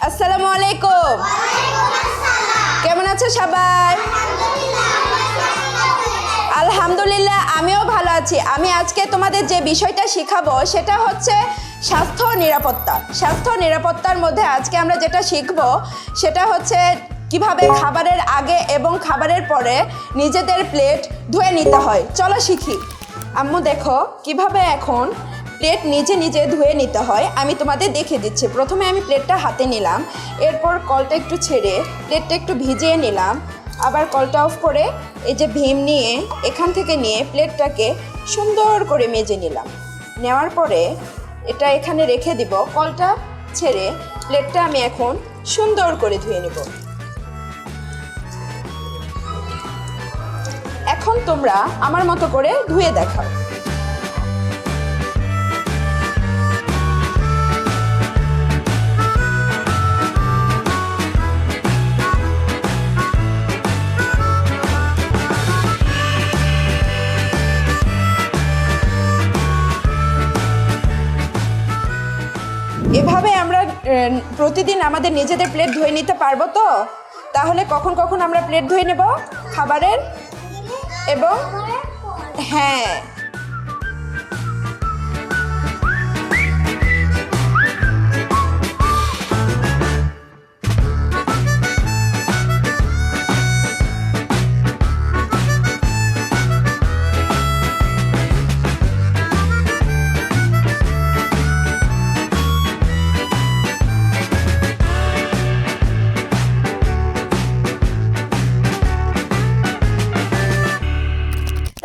আসসালামু আলাইকুম। কেমন আছো সবাই? আলহামদুলিল্লাহ, আমিও ভালো আছি। আমি আজকে তোমাদের যে বিষয়টা শিখাবো, সেটা হচ্ছে স্বাস্থ্য নিরাপত্তা। স্বাস্থ্য নিরাপত্তার মধ্যে আজকে আমরা যেটা শিখব, সেটা হচ্ছে কীভাবে খাবারের আগে এবং খাবারের পরে নিজেদের প্লেট ধুয়ে নিতে হয়। চলো শিখি। আম্মু, দেখো, কীভাবে এখন প্লেট নিজে নিজে ধুয়ে নিতে হয়। আমি তোমাদের দেখে দিচ্ছি। প্রথমে আমি প্লেটটা হাতে নিলাম। এরপর কলটা একটু ছেড়ে প্লেটটা একটু ভিজিয়ে নিলাম। আবার কলটা অফ করে এই যে ভীম নিয়ে এখান থেকে নিয়ে প্লেটটাকে সুন্দর করে মেজে নিলাম। নেওয়ার পরে এটা এখানে রেখে দিব। কলটা ছেড়ে প্লেটটা আমি এখন সুন্দর করে ধুয়ে নেব। এখন তোমরা আমার মতো করে ধুয়ে দেখাও। এভাবে আমরা প্রতিদিন আমাদের নিজেদের প্লেট ধুয়ে নিতে পারব তো? তাহলে কখন কখন আমরা প্লেট ধুয়ে নেব? খাবারের? এবং হ্যাঁ।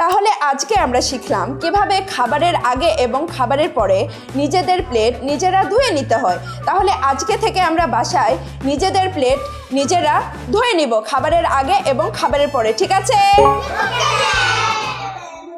তাহলে আজকে আমরা শিখলাম কীভাবে খাবারের আগে এবং খাবারের পরে নিজেদের প্লেট নিজেরা ধুয়ে নিতে হয়। তাহলে আজকে থেকে আমরা বাসায় নিজেদের প্লেট নিজেরা ধুয়ে নিব, খাবারের আগে এবং খাবারের পরে, ঠিক আছে?